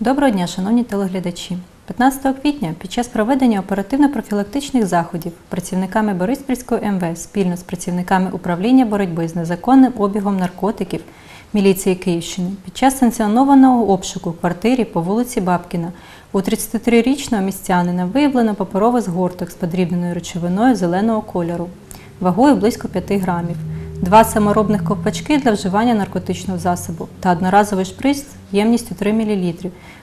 Доброго дня, шановні телеглядачі. 15 квітня під час проведення оперативно-профілактичних заходів працівниками Бориспільського МВ спільно з працівниками управління боротьби з незаконним обігом наркотиків міліції Київщини під час санкціонованого обшуку в квартирі по вулиці Бабкіна у 33-річного містянина виявлено паперовий згорток з подрібненою речовиною зеленого кольору вагою близько 5 грамів, два саморобних ковпачки для вживання наркотичного засобу та одноразовий шприц ємністю 3 мл,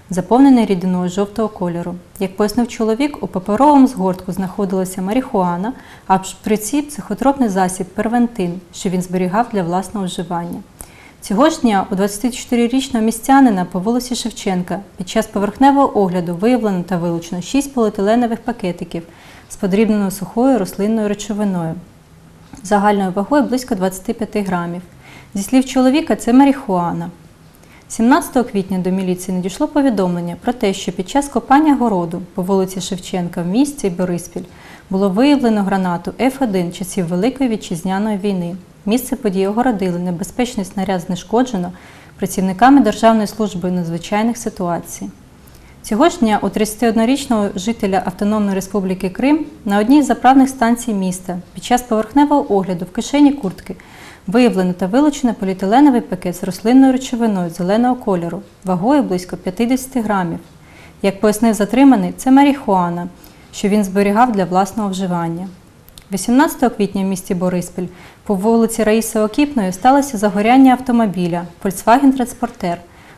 заповнений рідиною жовтого кольору. Як пояснив чоловік, у паперовому згортку знаходилася марихуана, а в шприці психотропний засіб первентин, що він зберігав для власного вживання. Цього ж дня у 24-річного містянина по вулиці Шевченка під час поверхневого огляду виявлено та вилучено 6 поліетиленових пакетиків з подрібненою сухою рослинною речовиною загальною вагою близько 25 грамів. Зі слів чоловіка, це марихуана. 17 квітня до міліції надійшло повідомлення про те, що під час копання городу по вулиці Шевченка в місті Бориспіль було виявлено гранату Ф1 часів Великої вітчизняної війни. Місце події огородили, небезпечний снаряд знешкоджено працівниками Державної служби надзвичайних ситуацій. Цього ж дня у 31-річного жителя Автономної Республіки Крим на одній з заправних станцій міста під час поверхневого огляду в кишені куртки виявлено та вилучено поліетиленовий пакет з рослинною речовиною зеленого кольору, вагою близько 50 грамів. Як пояснив затриманий, це марихуана, що він зберігав для власного вживання. 18 квітня в місті Бориспіль по вулиці Раїси Окіпної сталося загоряння автомобіля Volkswagen Transporter.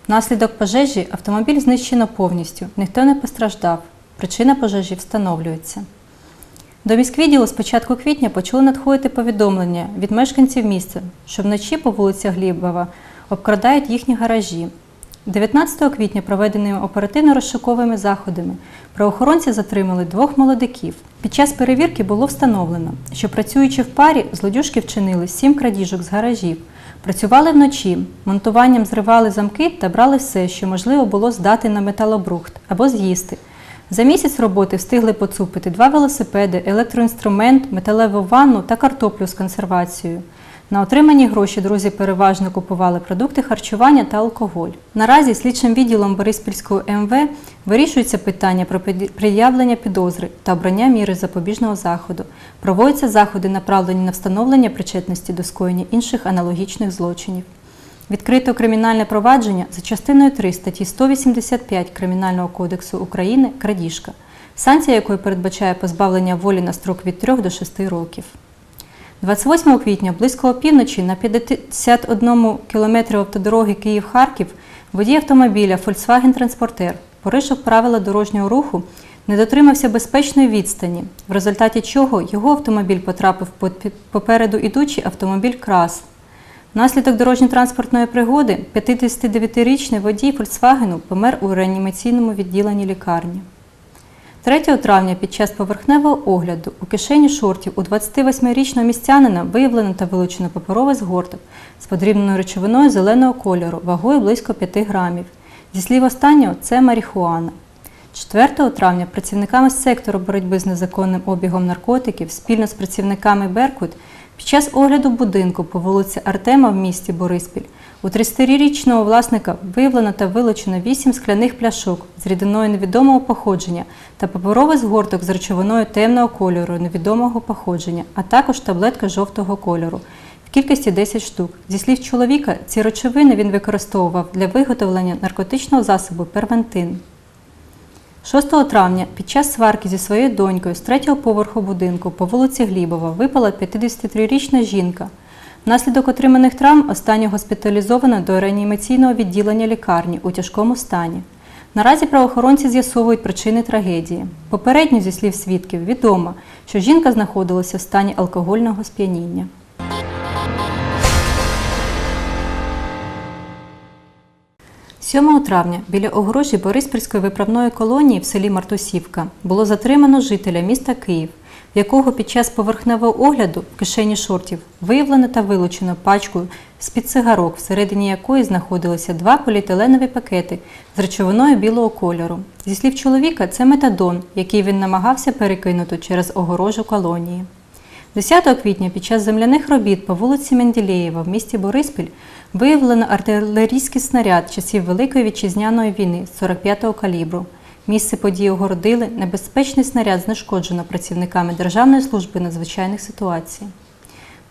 Внаслідок пожежі автомобіль знищено повністю, ніхто не постраждав. Причина пожежі встановлюється. До міськвідділу з початку квітня почали надходити повідомлення від мешканців міста, що вночі по вулиці Глібова обкрадають їхні гаражі. 19 квітня проведеними оперативно-розшуковими заходами правоохоронці затримали двох молодиків. Під час перевірки було встановлено, що працюючи в парі, злодюжки вчинили сім крадіжок з гаражів. Працювали вночі, монтуванням зривали замки та брали все, що можливо було здати на металобрухт або з'їсти. За місяць роботи встигли поцупити два велосипеди, електроінструмент, металеву ванну та картоплю з консервацією. На отримані гроші друзі переважно купували продукти харчування та алкоголь. Наразі слідчим відділом Бориспільського МВ вирішується питання про пред'явлення підозри та обрання міри запобіжного заходу. Проводяться заходи, направлені на встановлення причетності до скоєння інших аналогічних злочинів. Відкрито кримінальне провадження за частиною 3 статті 185 Кримінального кодексу України крадіжка, санкція якої передбачає позбавлення волі на строк від 3 до 6 років. 28 квітня близько опівночі на 51 кілометрі автодороги Київ-Харків водій автомобіля Volkswagen Transporter порушив правила дорожнього руху, не дотримався безпечної відстані, в результаті чого його автомобіль потрапив попереду ідучий автомобіль Крас. Внаслідок дорожньо-транспортної пригоди 59-річний водій Фольксвагену помер у реанімаційному відділенні лікарні. 3 травня під час поверхневого огляду у кишені шортів у 28-річного містянина виявлено та вилучено паперовий згорток з подрібненою речовиною зеленого кольору вагою близько 5 грамів. Зі слів останнього, це марихуана. 4 травня працівниками сектору боротьби з незаконним обігом наркотиків спільно з працівниками Беркут під час огляду будинку по вулиці Артема в місті Бориспіль у 30-річного власника виявлено та вилучено 8 скляних пляшок з рідиною невідомого походження та паперовий згорток з речовиною темного кольору невідомого походження, а також таблетка жовтого кольору в кількості 10 штук. Зі слів чоловіка, ці речовини він використовував для виготовлення наркотичного засобу первентин. 6 травня під час сварки зі своєю донькою з третього поверху будинку по вулиці Глібова випала 53-річна жінка. Внаслідок отриманих травм останню госпіталізовано до реанімаційного відділення лікарні у тяжкому стані. Наразі правоохоронці з'ясовують причини трагедії. Попередньо, зі слів свідків, відомо, що жінка знаходилася в стані алкогольного сп'яніння. – 7 травня біля огорожі Бориспільської виправної колонії в селі Мартусівка було затримано жителя міста Київ, в якого під час поверхневого огляду в кишені шортів виявлено та вилучено пачку з-під цигарок, всередині якої знаходилися два поліетиленові пакети з речовиною білого кольору. Зі слів чоловіка, це метадон, який він намагався перекинути через огорожу колонії. 10 квітня під час земляних робіт по вулиці Менділеєва в місті Бориспіль Виявлено артилерійський снаряд часів Великої вітчизняної війни 45-го калібру. Місце події огородили, небезпечний снаряд знешкоджено працівниками Державної служби надзвичайних ситуацій.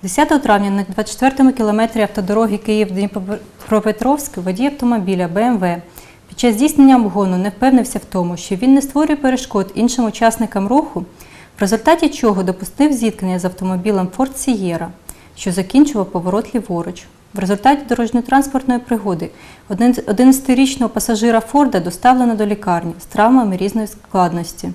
10 травня на 24-му кілометрі автодороги Київ-Дніпропетровськ водій автомобіля БМВ під час здійснення обгону не впевнився в тому, що він не створює перешкод іншим учасникам руху, в результаті чого допустив зіткнення з автомобілем Ford Sierra, що закінчував поворот ліворуч. В результаті дорожньо-транспортної пригоди 11-річного пасажира Форда доставлено до лікарні з травмами різної складності.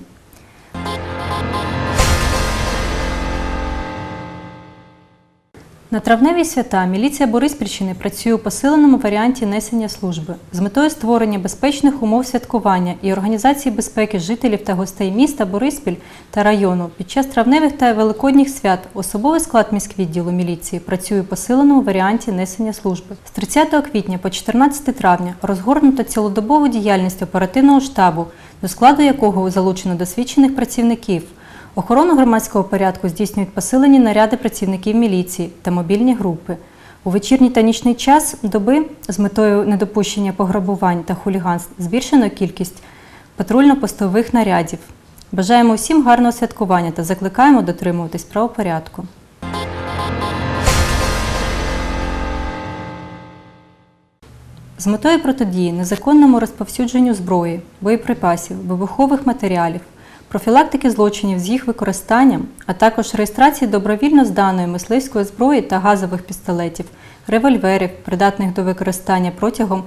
На травневі свята міліція Бориспільщини працює у посиленому варіанті несення служби з метою створення безпечних умов святкування і організації безпеки жителів та гостей міста Бориспіль та району під час травневих та великодніх свят особовий склад міськвідділу міліції працює у посиленому варіанті несення служби. З 30 квітня по 14 травня розгорнуто цілодобову діяльність оперативного штабу, до складу якого залучено досвідчених працівників. Охорону громадського порядку здійснюють посилені наряди працівників міліції та мобільні групи. У вечірній та нічний час доби з метою недопущення пограбувань та хуліганств збільшено кількість патрульно-постових нарядів. Бажаємо усім гарного святкування та закликаємо дотримуватись правопорядку. З метою протидії незаконному розповсюдженню зброї, боєприпасів, вибухових матеріалів, профілактики злочинів з їх використанням, а також реєстрації добровільно зданої мисливської зброї та газових пістолетів, револьверів, придатних до використання протягом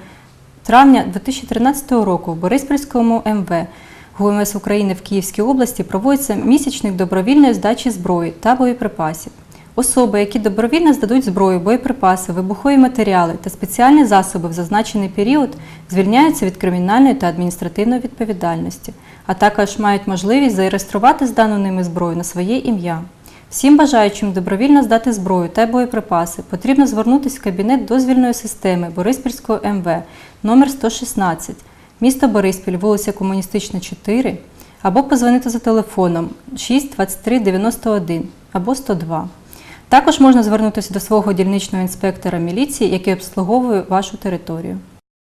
травня 2013 року в Бориспільському МВ ГУМС України в Київській області проводиться місячник добровільної здачі зброї та боєприпасів. Особи, які добровільно здадуть зброю, боєприпаси, вибухові матеріали та спеціальні засоби в зазначений період, звільняються від кримінальної та адміністративної відповідальності, а також мають можливість зареєструвати здану ними зброю на своє ім'я. Всім бажаючим добровільно здати зброю та боєприпаси потрібно звернутися в кабінет дозвільної системи Бориспільського МВ номер 116, місто Бориспіль, вулиця Комуністична, 4, або позвонити за телефоном 6 23 91 або 102. Також можна звернутися до свого дільничного інспектора міліції, який обслуговує вашу територію.